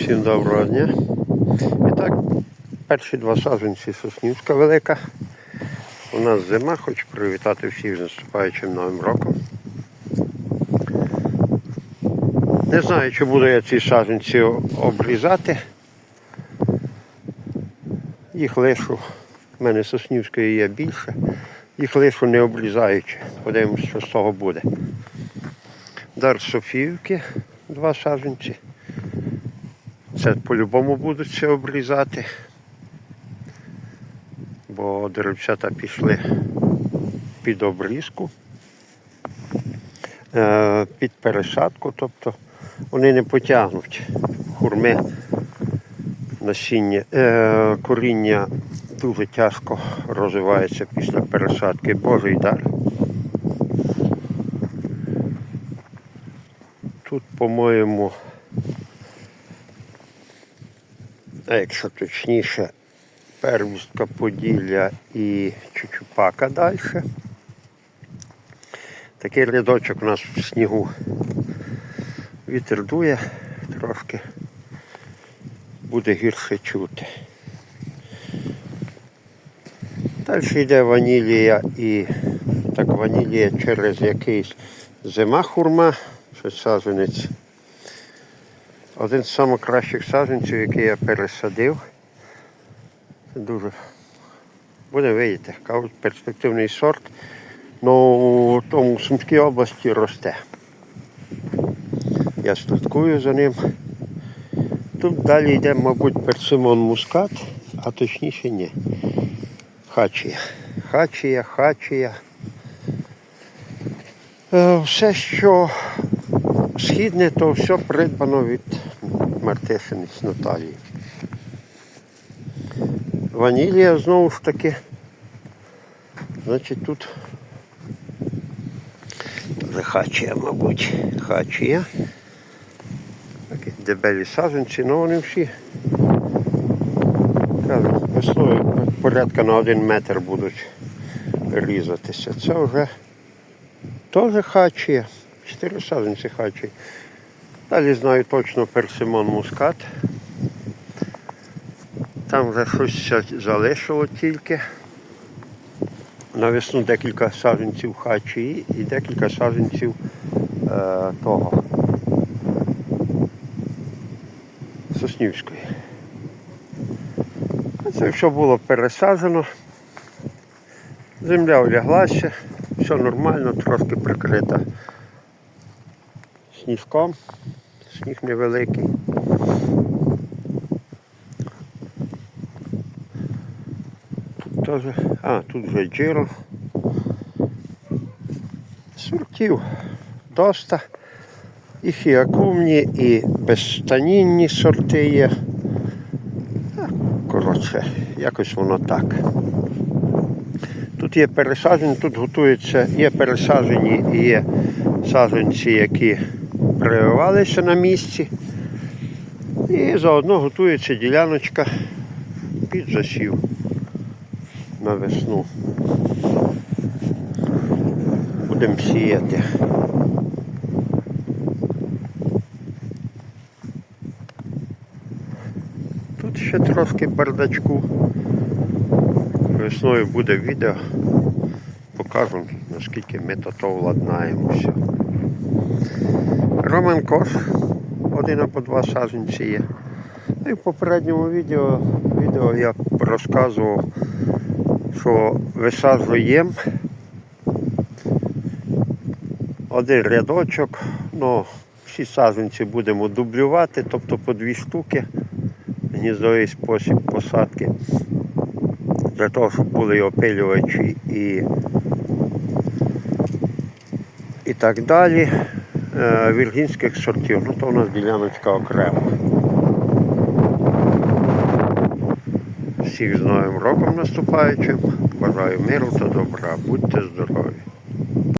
Всім доброго дня. І так, перші два саджанці Соснівська велика. У нас зима, хочу привітати всіх з наступаючим новим роком. Не знаю, чи буду я ці саджанці обрізати. Їх лишу. У мене Соснівської є більше. Їх лишу не обрізаючи. Подивимось, що з того буде. Дар Софіївки, два саджанці. Це по-любому будуть це обрізати, бо деревцята пішли під обрізку, е, під пересадку, тобто вони не потягнуть хурми насіння, е, коріння дуже тяжко розвивається після пересадки Божий дар. Тут, по-моєму, а якщо точніше, первістка Поділля і Чучупака далі. Такий рядочок у нас в снігу. Вітер дує трошки, буде гірше чути. Далі йде ванілія і так ванілія через якийсь зима хурма, щось саджанець. Один з найкращих саджанців, який я пересадив. Це дуже буде видіти, перспективний сорт. Ну тому Сумській області росте. Я слідкую за ним. Тут далі йде, мабуть, персимон мускат, а точніше ні. Хачія. Хачія, хачія. Е, Все, що східне, то все придбано від Мартишиниць Наталії. Ванілія знову ж таки. Значить тут вже хачія, мабуть. Хачія. Такі дебелі саджанці, але вони всі весною порядка на один метр будуть різатися. Це вже теж хачія. Чотири саджанці хачії. Далі знаю точно персимон мускат. Там вже щось залишило тільки. На весну декілька саджанців хачії і декілька саджанців е, того Соснівської. Це все було пересаджено. Земля оляглася, все нормально, трошки прикрита сніжком. Сніг невеликий. Тут теж, а, тут вже джиро. Сортів доста. І фіакумні, і безстанінні сорти є. Коротше, якось воно так. Тут є пересаджені, тут готуються, є пересаджені і є саджанці, які прививалися на місці. І заодно готується діляночка під засів на весну. Будемо сіяти. Тут ще трошки бардачку. Весною буде відео. Покажу, наскільки ми то то владнаємося. Роман Кош, один або два саджанці є. Ну і в попередньому відео, відео я розказував, що висаджуємо один рядочок, ну, всі саджанці будемо дублювати, тобто по дві штуки, гніздовий спосіб посадки, для того, щоб були і опилювачі і, і так далі. Е, Віргінських сортів, ну то у нас діляночка окрема. Всіх з Новим роком наступаючим. Бажаю миру та добра. Будьте здорові!